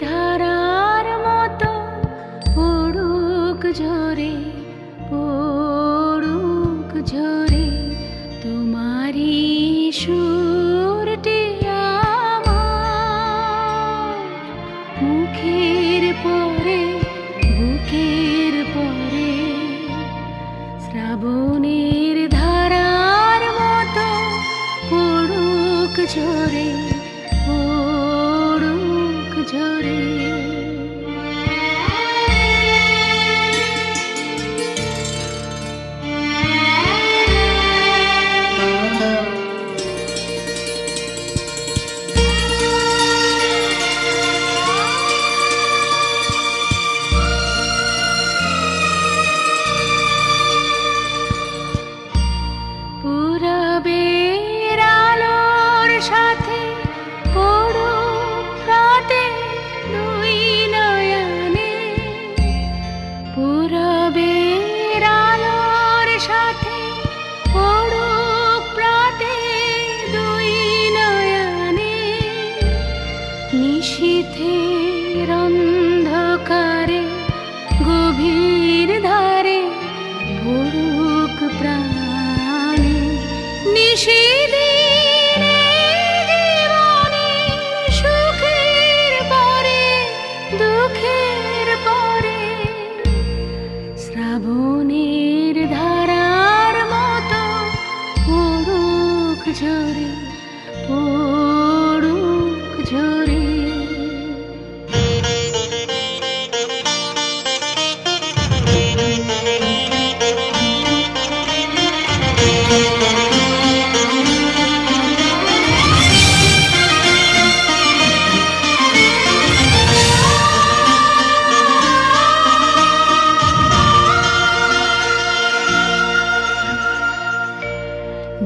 ধারার মতো পড়ুক ঝরে পড়ুক ঝরে তোমারি সুরটি আমার মুখে পড়ুক অন্ধকারে গভীর ধারে পড়ুক প্রাণে নিশিদিনে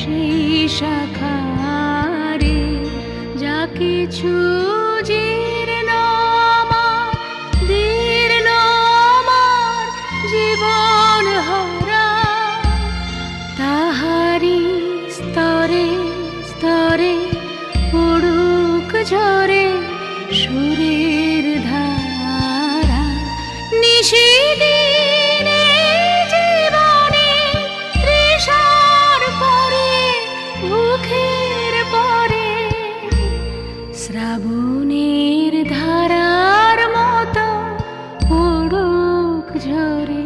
সেই শাখারে যা কিছু জীর্ণ দীর্ণ জীবন হারা। তাহারি স্তরে স্তরে পড়ুক ঝরে সুরে ঝরে